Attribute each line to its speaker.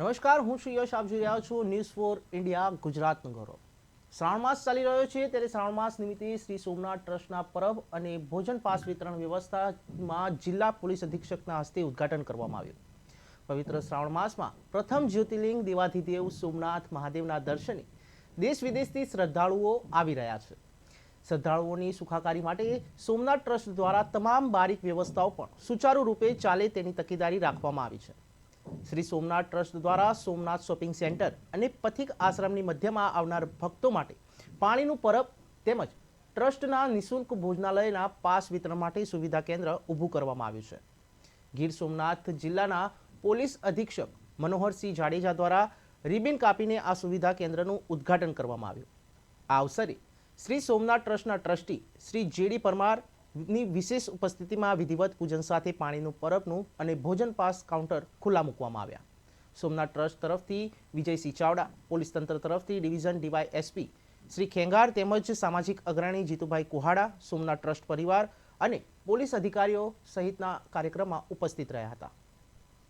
Speaker 1: નમસ્કાર, હું શ્રી યશ, આપ જોઈ રહ્યા છું ન્યૂઝ ફોર ઇન્ડિયા ગુજરાતનું ગૌરવ. શ્રાવણ માસ ચાલી રહ્યો છે, ત્યારે શ્રાવણ માસ નિમિત્તે શ્રી સોમનાથ ટ્રસ્ટના પરબ અને ભોજન પાસ વિતરણ વ્યવસ્થામાં જિલ્લા પોલીસ અધિક્ષકના હસ્તે ઉદ્ઘાટન કરવામાં આવ્યું. પવિત્ર શ્રાવણ માસમાં પ્રથમ જ્યોતિર્લિંગ દેવાધિદેવ સોમનાથ મહાદેવના દર્શને દેશ વિદેશથી શ્રદ્ધાળુઓ આવી રહ્યા છે. શ્રદ્ધાળુઓની સુખાકારી માટે સોમનાથ ટ્રસ્ટ દ્વારા તમામ બારીક વ્યવસ્થાઓ પણ સુચારુ રૂપે ચાલે તેની તકેદારી રાખવામાં આવી છે. શ્રી સોમનાથ ટ્રસ્ટ દ્વારા સોમનાથ શોપિંગ સેન્ટર અને પથિક આશ્રમની મધ્યમાં આવનાર ભક્તો માટે પાણીનું પરબ તેમજ ટ્રસ્ટના નિઃશુલ્ક ભોજનાલયના પાસ વિતરણ માટે સુવિધા કેન્દ્ર ઊભું કરવામાં આવ્યું છે. ગીર સોમનાથ જિલ્લાના પોલીસ અધિક્ષક મનોહરસિંહ જાડેજા દ્વારા રિબિન કાપીને આ સુવિધા કેન્દ્રનું ઉદ્ઘાટન કરવામાં આવ્યું. આ અવસરે શ્રી સોમનાથ ટ્રસ્ટના ટ્રસ્ટી શ્રી જેડી પરમારની વિશેષ ઉપસ્થિતિમાં વિધિવત પૂજન સાથે પાણીનું પરબનું અને ભોજન પાસ કાઉન્ટર ખુલ્લા મૂકવામાં આવ્યા. સોમનાથ ટ્રસ્ટ તરફથી વિજયસિંહ ચાવડા, પોલીસ તંત્ર તરફથી division DY SP Shri Khengar તેમજ સામાજિક અગ્રણી જીતુભાઈ કુહાડા, સોમનાથ ટ્રસ્ટ પરિવાર અને પોલીસ અધિકારીઓ સહિતના કાર્યક્રમમાં ઉપસ્થિત રહ્યા હતા.